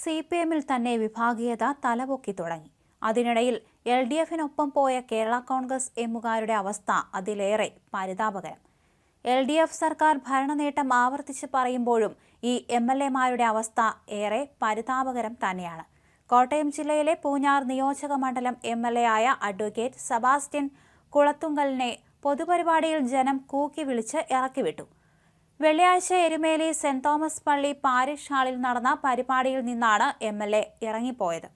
C P എമ്മിൽ തന്നെ വിഭാഗീയത തലപൊക്കി തുടങ്ങി. അതിനിടയിൽ എൽ ഡി എഫിനൊപ്പം പോയ കേരള കോൺഗ്രസ് എമ്മുകാരുടെ അവസ്ഥ അതിലേറെ പരിതാപകരം. എൽ ഡി എഫ് സർക്കാർ ഭരണനേട്ടം ആവർത്തിച്ച് പറയുമ്പോഴും ഈ എം എൽ എമാരുടെ അവസ്ഥ ഏറെ പരിതാപകരം തന്നെയാണ്. കോട്ടയം ജില്ലയിലെ പൂഞ്ഞാർ നിയോജക മണ്ഡലം എം എൽ എ ആയ അഡ്വക്കേറ്റ് സബാസ്റ്റ്യൻ കുളത്തുങ്കലിനെ പൊതുപരിപാടിയിൽ ജനം കൂക്കി വിളിച്ച് ഇറക്കിവിട്ടു. വെള്ളിയാഴ്ച എരുമേലി സെന്റ് തോമസ് പള്ളി പാരിഷ് ഹാളിൽ നടന്ന പരിപാടിയിൽ നിന്നാണ് എം എൽ എ ഇറങ്ങിപ്പോയത്.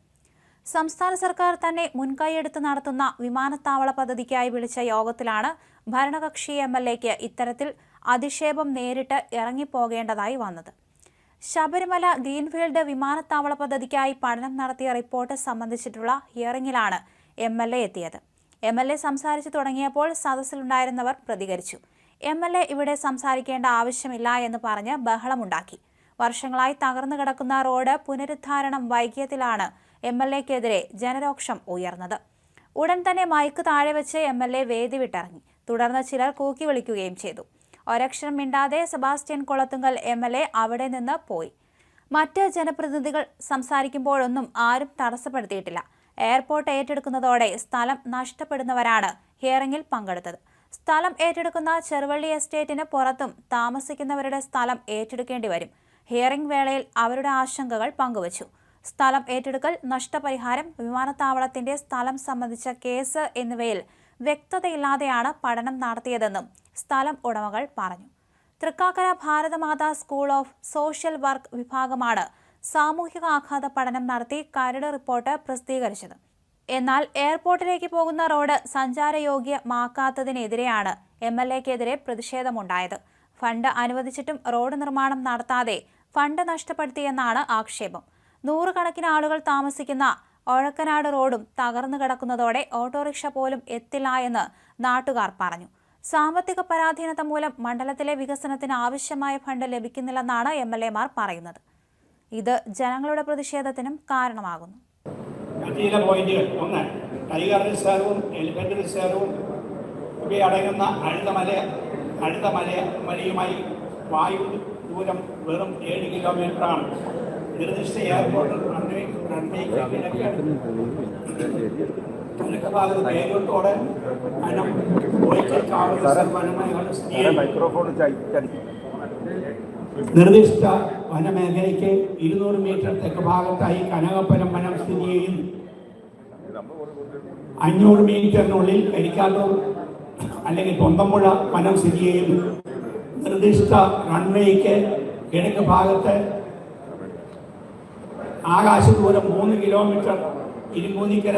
സംസ്ഥാന സർക്കാർ തന്നെ മുൻകൈയെടുത്ത് നടത്തുന്ന വിമാനത്താവള പദ്ധതിക്കായി വിളിച്ച യോഗത്തിലാണ് ഭരണകക്ഷി എം എൽ എക്ക് ഇത്തരത്തിൽ അധിക്ഷേപം നേരിട്ട് ഇറങ്ങിപ്പോകേണ്ടതായി വന്നത്. ശബരിമല ഗ്രീൻഫീൽഡ് വിമാനത്താവള പദ്ധതിക്കായി പഠനം നടത്തിയ റിപ്പോർട്ട് സംബന്ധിച്ചിട്ടുള്ള ഹിയറിംഗിലാണ് എം എൽ എ എത്തിയത്. എം എൽ എ സംസാരിച്ചു തുടങ്ങിയപ്പോൾ സദസ്സിലുണ്ടായിരുന്നവർ പ്രതികരിച്ചു. എം എൽ എ ഇവിടെ സംസാരിക്കേണ്ട ആവശ്യമില്ല എന്ന് പറഞ്ഞ് ബഹളമുണ്ടാക്കി. വർഷങ്ങളായി തകർന്നു കിടക്കുന്ന റോഡ് പുനരുദ്ധാരണം വൈകിയതിലാണ് എം എൽ എക്കെതിരെ ജനരോക്ഷം ഉയർന്നത്. ഉടൻ തന്നെ മൈക്ക് താഴെ വെച്ച് എം എൽ എ വേദി വിട്ടിറങ്ങി. തുടർന്ന് ചിലർ കൂക്കി വിളിക്കുകയും ചെയ്തു. ഒരക്ഷരം മിണ്ടാതെ Sebastian Kulathunkal M L A അവിടെ നിന്ന് പോയി. മറ്റ് ജനപ്രതിനിധികൾ സംസാരിക്കുമ്പോഴൊന്നും ആരും തടസ്സപ്പെടുത്തിയിട്ടില്ല. എയർപോർട്ട് ഏറ്റെടുക്കുന്നതോടെ സ്ഥലം നഷ്ടപ്പെടുന്നവരാണ് ഹിയറിംഗിൽ പങ്കെടുത്തത്. സ്ഥലം ഏറ്റെടുക്കുന്ന ചെറുവള്ളി എസ്റ്റേറ്റിന് പുറത്തും താമസിക്കുന്നവരുടെ സ്ഥലം ഏറ്റെടുക്കേണ്ടി വരും. ഹിയറിംഗ് വേളയിൽ അവരുടെ ആശങ്കകൾ പങ്കുവച്ചു. സ്ഥലം ഏറ്റെടുക്കൽ നഷ്ടപരിഹാരം വിമാനത്താവളത്തിന്റെ സ്ഥലം സംബന്ധിച്ച കേസ് എന്നിവയിൽ വ്യക്തതയില്ലാതെയാണ് പഠനം നടത്തിയതെന്നും സ്ഥലം ഉടമകൾ പറഞ്ഞു. Thrikkakara Bharatamata school of social work വിഭാഗമാണ് സാമൂഹിക ആഘാത പഠനം നടത്തി കരട് റിപ്പോർട്ട് പ്രസിദ്ധീകരിച്ചത്. എന്നാൽ എയർപോർട്ടിലേക്ക് പോകുന്ന റോഡ് സഞ്ചാരയോഗ്യമാക്കാത്തതിനെതിരെയാണ് എം എൽ എക്കെതിരെ പ്രതിഷേധമുണ്ടായത്. ഫണ്ട് അനുവദിച്ചിട്ടും റോഡ് നിർമ്മാണം നടത്താതെ ഫണ്ട് നഷ്ടപ്പെടുത്തിയെന്നാണ് ആക്ഷേപം. നൂറുകണക്കിന് ആളുകൾ താമസിക്കുന്ന ഒഴക്കനാട് റോഡും തകർന്നു കിടക്കുന്നതോടെ ഓട്ടോറിക്ഷ പോലും എത്തില്ല എന്ന് നാട്ടുകാർ പറഞ്ഞു. സാമ്പത്തിക പരാധീനത മൂലം മണ്ഡലത്തിലെ വികസനത്തിന് ആവശ്യമായ ഫണ്ട് ലഭിക്കുന്നില്ലെന്നാണ് എം എൽ എമാർ പറയുന്നത്. ഇത് ജനങ്ങളുടെ പ്രതിഷേധത്തിനും കാരണമാകുന്നു. ചില പോയിന്റുകൾ ഒന്ന് ടൈഗർ റിസർവും എലിഫന്റ് റിസർവും ഇവയടങ്ങുന്ന അഴുതമല അഴുതമല മലയുമായി വായു ദൂരം വെറും ഏഴ് കിലോമീറ്ററാണ് നിർദ്ദിഷ്ട എയർപോർട്ട് നിർദ്ദിഷ്ട വനമേഖലയ്ക്ക് ഇരുന്നൂറ് മീറ്റർ തെക്ക് ഭാഗത്തായി കനകപ്പുരം വനം സ്ഥിതി ചെയ്യുന്നു. അഞ്ഞൂറ് മീറ്ററിനുള്ളിൽ കരിക്കാട്ടൂർ അല്ലെങ്കിൽ പൊന്തമ്പുഴ വനം സ്ഥിതി ചെയ്യുന്നു നിർദ്ദിഷ്ട റൺവേക്ക് കിഴക്ക് ഭാഗത്ത് ആകാശ ദൂരം മൂന്ന് കിലോമീറ്റർ ഇരുമൂന്നിക്കര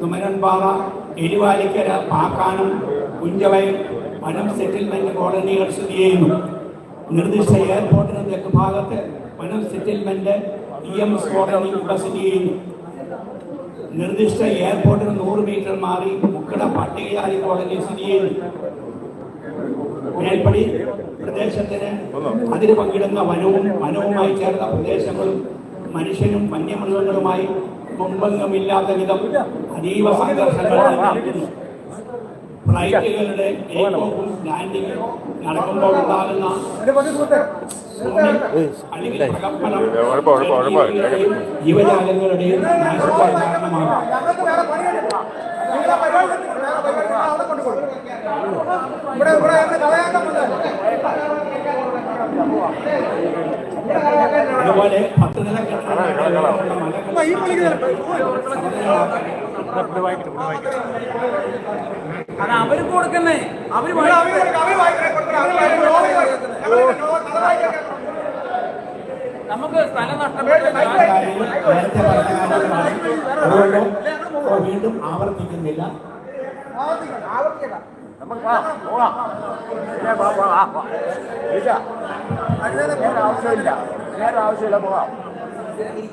തുമരൻപാറ എരിവാലിക്കര പാക്കാനം കുഞ്ചവയൽ വനം സെറ്റിൽമെന്റ് കോളനികൾ സ്ഥിതി ചെയ്യുന്നു. നിർദ്ദിഷ്ട എയർപോർട്ടിന് തെക്ക് ഭാഗത്ത് വനം settlement E M S colony ഇവിടെ സ്ഥിതി ചെയ്യുന്നു. നിർദ്ദിഷ്ട എയർപോർട്ടിന് നൂറ് മീറ്റർ മാറി മുക്കട പട്ടികജാതി സ്ഥിതി ചെയ്തു മേൽപ്പടി പ്രദേശത്തിന് അതിന് പങ്കിടുന്ന വനവും വനവുമായി ചേർന്ന പ്രദേശങ്ങളും മനുഷ്യനും വന്യമൃഗങ്ങളുമായി മുമ്പംഗമില്ലാത്ത വിധം അതീവ സംഘർഷങ്ങൾ നിലനിൽക്കുന്നു ഫ്ലൈറ്റുകളുടെ ലാൻഡിംഗ് നടക്കുമ്പോൾ ഉണ്ടാകുന്ന അല്ലെങ്കിൽ ജീവജാലങ്ങളുടെയും കാരണമാകും ഇവിടെ ഇവിടെ കളയാക്കാൻ. അതുപോലെ പത്ത് നില കെട്ടിടങ്ങളുടെ വിളിക്കുന്നില്ല. അത് അവർക്ക് കൊടുക്കുന്നേ അവർ അവർ അവർ അവർ. അവർ. നമുക്ക് സ്ഥലം നഷ്ടപ്പെട്ടു വീണ്ടും ആവർത്തിക്കുന്നില്ല ആവർത്തിക്കണം, ആവർത്തിക്കണം. നമുക്ക് നേരെ ആവശ്യമില്ല നേരെ ആവശ്യമില്ല പോവാം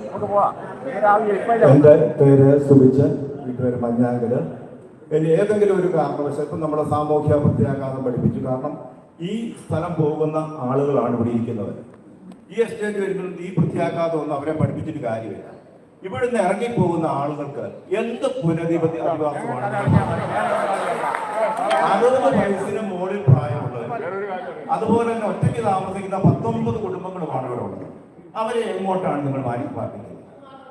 നമുക്ക് പോവാം നേരെ ആവശ്യം ഇപ്പൊ എന്റെ പേര് സുബിച്ച് വീട്ടുപേര് മഞ്ഞാങ്കൽ ഇനി ഏതെങ്കിലും ഒരു കാരണവശാൽ ഇപ്പം നമ്മളെ സാമൂഹ്യ പ്രത്യാഘാതം പഠിപ്പിച്ചു. കാരണം ഈ സ്ഥലം പോകുന്ന ആളുകളാണ് ഇവിടെ ഇരിക്കുന്നത്. ഈ എസ്റ്റേറ്റ് വരുമ്പോൾ ഈ പ്രത്യാഘാതം ഒന്നും അവരെ പഠിപ്പിച്ചിട്ട് കാര്യമില്ല. ഇവിടെ നിന്ന് ഇറങ്ങിപ്പോകുന്ന ആളുകൾക്ക് എന്ത് പുനരധിപതി അധിവാസമാണ് അറുപത് വയസ്സിന് മുകളിൽ പ്രായമുള്ളത് അതുപോലെ തന്നെ ഒറ്റയ്ക്ക് താമസിക്കുന്ന പത്തൊമ്പത് കുടുംബങ്ങളുമാണ് ഇവിടെ ഉള്ളത്. അവരെ എങ്ങോട്ടാണ് നിങ്ങൾ മാറ്റി പാർപ്പിക്കുന്നത്?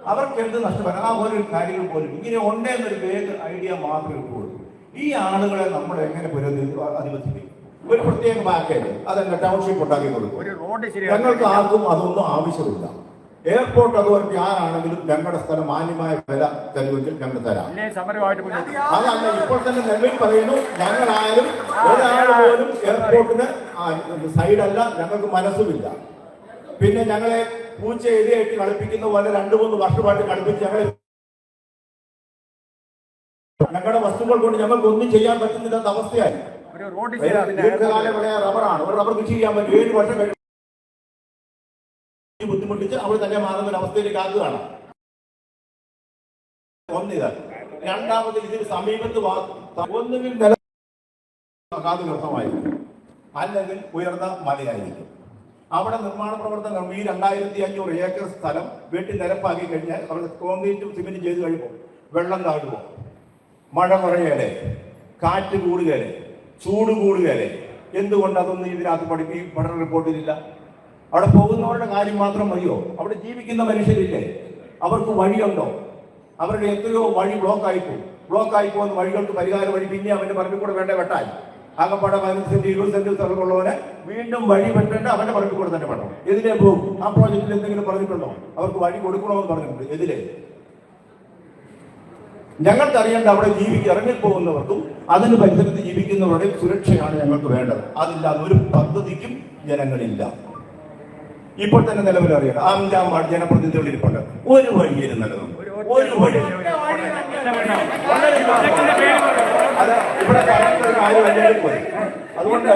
അവർക്ക് എന്ത് നഷ്ടപ്പെടാം ആ ഒരു കാര്യങ്ങൾ പോലും. ഇങ്ങനെ ഉണ്ടെന്നൊരു വേഗ ഐഡിയ മാത്രമേ ഉള്ളൂ. ഈ ആളുകളെ നമ്മൾ എങ്ങനെ പുനരധിവസിപ്പിക്കും ഒരു പ്രത്യേക പാക്കേജ് അതെന്നെ ടൗൺഷിപ്പ് ഉണ്ടാക്കി കൊടുക്കും. ഒരു റോഡ് ഞങ്ങൾക്ക് ആർക്കും അതൊന്നും ആവശ്യമില്ല. എയർപോർട്ട് അതോറിറ്റി ആരാണെങ്കിലും ഞങ്ങളുടെ സ്ഥലം മാന്യമായ വില തരുമെങ്കിൽ ഞങ്ങൾ തരാം. അതല്ല ഇപ്പോൾ തന്നെ നെല്ലിൽ പറയുന്നു ഞങ്ങളായാലും ഒരാൾ പോലും എയർപോർട്ടിന് സൈഡല്ല ഞങ്ങൾക്ക് മനസ്സുമില്ല. പിന്നെ ഞങ്ങളെ പൂച്ച എലിയായിട്ട് കളിപ്പിക്കുന്ന പോലെ രണ്ടു മൂന്ന് വർഷമായിട്ട് കളിപ്പിച്ച് ഞങ്ങളെ ഞങ്ങളുടെ വസ്തുക്കൾ കൊണ്ട് ഞങ്ങൾക്ക് ഒന്നും ചെയ്യാൻ പറ്റുന്നില്ലാത്ത അവസ്ഥയായി. ദീർഘകാല റബ്ബറാണ്. ഒരു റബ്ബർ കൃഷി ചെയ്യാൻ പറ്റും. ഏഴ് വർഷം കഴിഞ്ഞ് ബുദ്ധിമുട്ടിച്ച് അവർ തന്നെ മാറുന്ന ഒരു അവസ്ഥയിലേക്ക് ആക്കുകയാണ്. ഒന്നിത് രണ്ടാമത് ഇതിന് സമീപത്ത് ഒന്നുകിൽ നില അല്ലെങ്കിൽ ഉയർന്ന മലയായിരിക്കും. അവിടെ നിർമ്മാണ പ്രവർത്തനം ഈ രണ്ടായിരത്തി അഞ്ഞൂറ് ഏക്കർ സ്ഥലം വെട്ടി നിരപ്പാക്കി കഴിഞ്ഞാൽ അവിടെ കോൺക്രീറ്റും സിമെന്റും ചെയ്ത് കഴിയുമ്പോൾ വെള്ളം താഴുമോ മഴ കുറയേലെ കാറ്റ് കൂടുകയല്ലേ ചൂട് കൂടുകയല്ലേ എന്തുകൊണ്ട് അതൊന്നും ഇതിനകത്ത് പഠിപ്പി പഠന റിപ്പോർട്ടിലില്ല അവിടെ പോകുന്നവരുടെ കാര്യം മാത്രം മതിയോ? അവിടെ ജീവിക്കുന്ന മനുഷ്യരില്ലേ? അവർക്ക് വഴിയുണ്ടോ? അവരുടെ എത്രയോ വഴി ബ്ലോക്ക് ആയിപ്പോ ബ്ലോക്ക് ആയി പോകുന്ന വഴികൾക്ക് പരിഹാര വഴി പിന്നെ അവന്റെ പറഞ്ഞു കൂടെ വേണ്ട വെട്ടാൻ. ആകപ്പാടെ പതിനഞ്ച് സെന്റ് ഇരുപത് സെന്റ് സ്ഥലമുള്ളവരെ വീണ്ടും വഴി വെട്ടേണ്ട അവന്റെ പറമ്പിൽ കൂടെ തന്നെ വേണം എതിരെ പോകും. ആ പ്രോജക്റ്റിൽ എന്തെങ്കിലും പറഞ്ഞിട്ടുണ്ടോ? അവർക്ക് വഴി കൊടുക്കണമെന്ന് പറഞ്ഞിട്ടുണ്ട്. എതിരെ ഞങ്ങൾക്ക് അറിയേണ്ട അവിടെ ജീവിക്ക് ഇറങ്ങിപ്പോകുന്നവർക്കും അതിന് പരിസരത്ത് ജീവിക്കുന്നവരുടെ സുരക്ഷയാണ് ഞങ്ങൾക്ക് വേണ്ടത്. അതില്ലാതെ ഒരു പദ്ധതിക്കും ജനങ്ങളില്ല. ഇപ്പോൾ തന്നെ നിലവിൽ അറിയണം അഞ്ചാം വാർഡ് ജനപ്രതിനിധികൾ ഇരിപ്പുണ്ട്. ഒരു വഴിയിൽ നിലനിന്നു. ഒരു വഴി. അത് ഇവിടെ പറയുന്ന ഒരു കാര്യം അല്ലെങ്കിൽ മതി. അതുകൊണ്ട്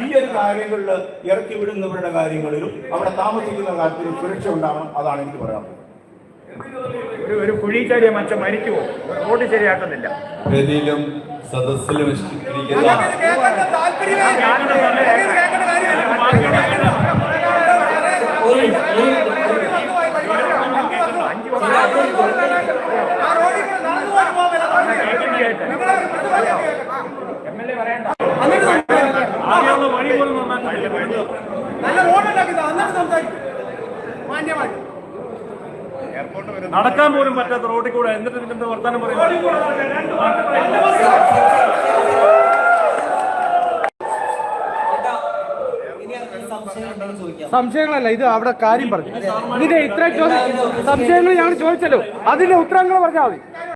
ഈ ഒരു കാര്യങ്ങളിൽ ഇറക്കി വിടുന്നവരുടെ കാര്യങ്ങളിലും അവിടെ താമസിക്കുന്ന കാര്യത്തിലും സുരക്ഷ ഉണ്ടാവണം അതാണ് എനിക്ക് പറയാൻ ഒരു ഒരു കുഴി ചാടിയ മനുഷ്യൻ മരിക്കുമോ റോഡ് ശരിയാക്കുന്നില്ല ഗതിയിലും സദസ്സിലും ഇരിക്കുന്ന കേൾക്കേണ്ട താല്പര്യമേ ഇല്ല. ഇത് കേൾക്കേണ്ട കാര്യമില്ല. ആ റോഡിൽ കൂടെ നടന്നു പോലും പോകാൻ പറ്റില്ല. നിങ്ങളെ ഒരു പ്രതിവാദം കേൾക്കണം. എം എൽ എ പറയണ്ട എന്നിട്ട് സംസാരിക്കാം. ആകെയുള്ള വഴി പോലും സംസാരിക്കും. മാന്യമായിട്ട്. നടക്കാൻ പോലും പറ്റാത്ത റോഡിൽ കൂടെ എന്നിട്ട് നിന്റെ വർത്താനം പറയും. സംശയങ്ങളല്ല ഇത് അവിടെ കാര്യം പറഞ്ഞു. ഇതിന്റെ ഇത്ര സംശയങ്ങൾ ഞങ്ങൾ ചോദിച്ചല്ലോ. അതിന്റെ ഉത്തരങ്ങൾ പറഞ്ഞാൽ മതി.